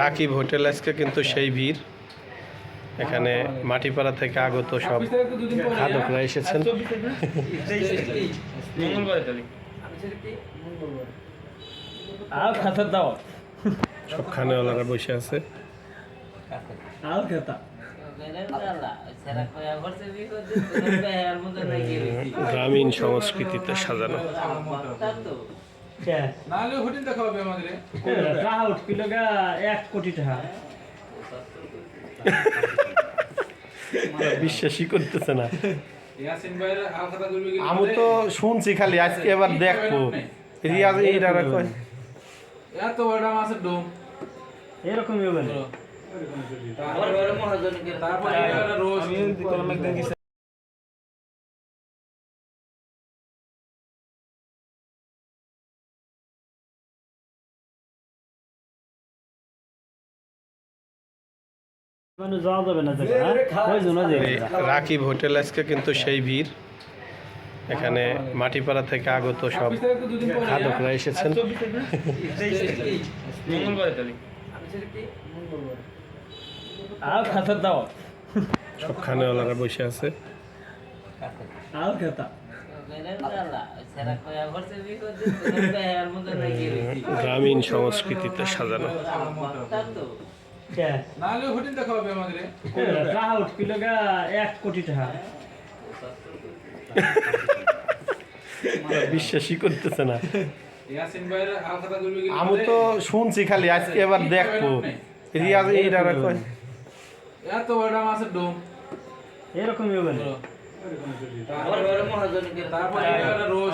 Rakib hotel আজকে কিন্তু সেই ভিড়। এখানে মাটিপাড়া থেকে আগত সব খাদকরা এসেছেন। আর খাতার দাও। সব খানেওয়ালারা বসে আছে। গ্রামীণ সংস্কৃতিতে সাজানো। নাহলে হোটেল দেখা হবে আমাদের। টাকা উঠছিল গা এক কোটি টাকা। বিশ্বাসই করতেছে না। আমি তো শুনছি খালি আজকে এবার দেখব। রিয়াজ এইটা কয়। এত বড় মাছের ডোম। এরকমই হবে তারপরে রোজ রাকিব হোটেল আজকে কিন্তু সেই ভিড়। এখানে মাটিপাড়া থেকে আগত সব খাদকরা এসেছেন। আর খাতার দাও। সব খানেওয়ালারা বসে আছে। গ্রামীণ সংস্কৃতিতে সাজানো। নাহলে হোটেল দেখা হবে আমাদের। টাকা উঠছিল গা এক কোটি টাকা। বিশ্বাসই করতেছে না। আমি তো শুনছি খালি আজকে এবার দেখব। রিয়াজ এইটা কয়? এত বড় মাছের ডোম। এরকমই হবে তারপরে রোজ